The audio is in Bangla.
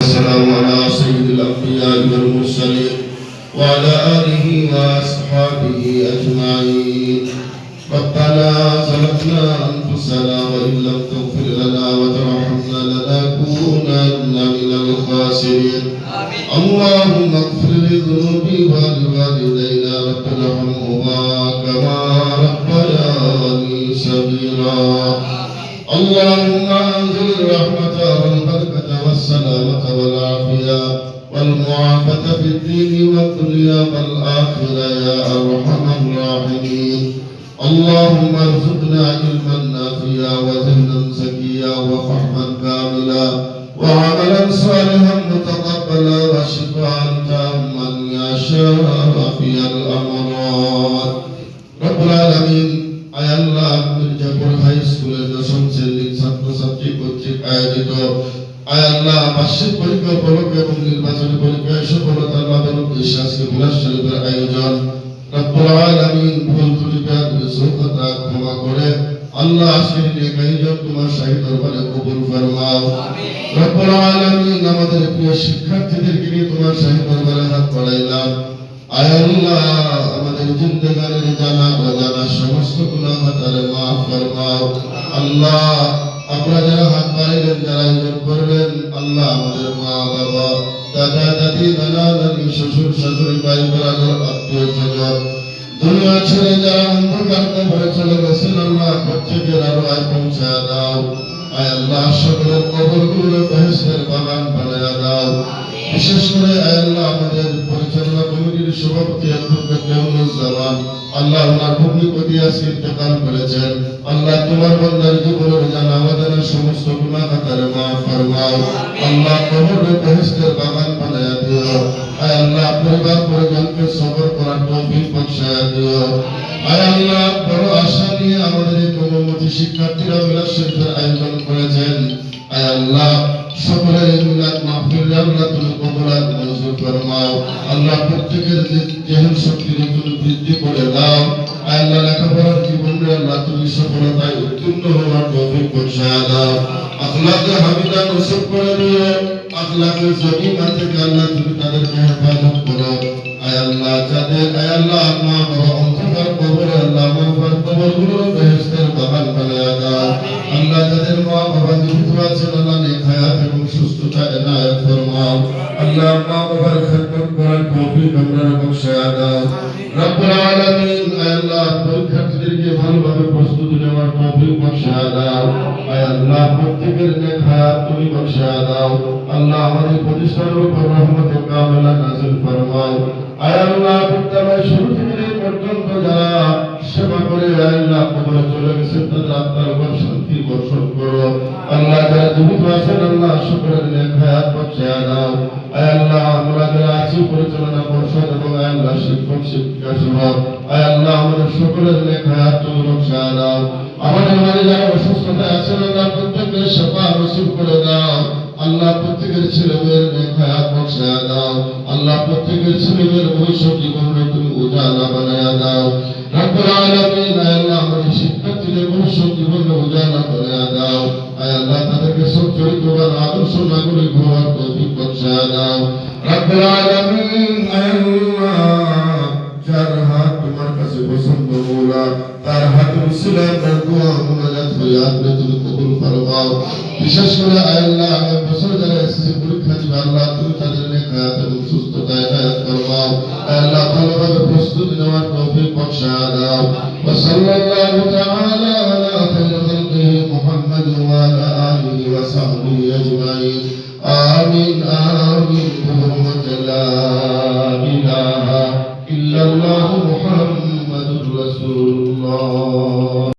والسلام على سيد الأنبياء والمرسلين وعلى آله وأصحابه أجمعين. ربنا ظلمنا أنفسنا وإن لم تغفر لنا وترحمنا لنكونن من الخاسرين. اللهم اغفر لذنوبي ولوالدينا رب ارحمهما كما ربياني صغيرا. اللهم انزل الرحمة والبركة والسلامة والعافية والمعافاة في الدين والدنيا والآخرة يا أرحم الراحمين اللهم ارزقنا علما نافعا وذهنا زكيا وفهما كاملا وعملا صالحا متقبلا وشفاء تاما يا شافي الامراض رب العالمين আয় আল্লাহ মির্জাপুর হাই স্কুলের দশম শ্রেণীর ছাত্রছাত্রী কর্তৃক আয়োজিত আয় আল্লাহ বার্ষিক পরীক্ষা উপলক্ষে এবং নির্বাচনী পরীক্ষায় সফলতা লাভের উদ্দেশ্যে আজকে বিলাস শরীফের আয়োজন। রব্বুল আলামিন ভুল ত্রুটিটা সুখতা ক্ষমা করে। আল্লাহ আজকের নেক আয়োজন তোমার শাহী দরবারে কবুল ফরমাও। রব্বুল আলামিন আমাদের প্রিয় শিক্ষার্থীদেরকে নিয়ে তোমার শাহী দরবারে হাত বাড়াইলাম। আয় আল্লাহ আমাদের জিন্দেগানের জানা অজানা সমস্ত গুনাহ তারে মাফ ফরমাও। আল্লাহ আমরা যারা হাত বাড়াইলেন যারা আয়োজন করলেন আল্লাহ আমাদের মা বাবা দাদা, দাদি, নানা, নানি, শ্বশুর, শাশুড়ি, ভাই বোনাদের আত্মীয় স্বজন। দুনিয়া ছেড়ে যারা অন্ধকার কবরে চলে গেছেন, আল্লাহ প্রত্যেকের আরও আয় পৌঁছা দাও। আয় আল্লাহ, সকলের কবরগুলো বেহেশতের বাগান বানায়া দাও। বিশেষ করে আয় আল্লাহ, আমাদের পরিচালনা কমিটির সভাপতি অধ্যাপক মেহমুজ্জামান আল্লাহ ভগ্নিপতি আজকে করেছেন। আল্লাহ তোমার বন্দার জীবনের আমাদের সমস্ত খাতারে মাফ ফরমাও। আল্লাহ বেহেশতের বাগান দিও। আয় আল্লাহ, পরিবার পরিজনকে করার তৌফিক দিও। আয় আল্লাহ, বড় আশা নিয়ে আমাদের এই শিক্ষার্থীরা শরীফের আয়োজন করেছেন। আল্লাহ সকলের মিলাদ মাহফিল আল্লাহ তুমি কবুলাত মঞ্জুর ফরমাও। আল্লাহ প্রত্যেকের জেহেন শক্তি তুমি বৃদ্ধি করে দাও। আল্লাহ লেখাপড়ার জীবনে আল্লাহ তুমি সফলতায় উত্তীর্ণ হওয়ার তৌফিক বখশায়া দাও। আখলাকে হামিদা নসিব করে দিও আখলাকে জমিমা থেকে আল্লাহ তুমি তাদেরকে হেফাজত যাদের আয় আল্লাহ অন্ধকার এনায়েত ফরমাও। আল্লাহ বাবার খেদমত করার তৌফিক আমরা বখশায়া দাও রব্বুল আলামিন আল্লাহ প্রস্তুতি নেওয়ার তৌফিক আল্লাহ আমরা যারা আছি শিক্ষক, শিক্ষিকা সহ আল্লাহ, আমাদের সকলের হায়াত তুমি বখশায়া দাও। আমাদের মাঝে যারা অসুস্থতায় আছেন আল্লাহ প্রত্যেকের সেবা নসিব করে দাও। আল্লাহ প্রত্যেকের ছেলে মেয়ের নেক দাও। আল্লাহ প্রত্যেকের ছেলে ভবিষ্যৎ জীবনে তুমি উজালা বানায়া দাও। তাদেরকে সচ্চরিত্রবান, আদর্শ, নাগরিক হওয়ার তৌফিক বখশায়া দাও। রব্বুল আলামিন হাত তোমার কাছে পছন্দ তার হাত দোয়া আখিরাতুল কবুল ফরমাও। বিশেষ করে আল্লাহ আগামী বছর যারা এসএসসি পরীক্ষা দাও। ওয়া সাল্লাল্লাহু তাআলা আলা আমিন আমিন।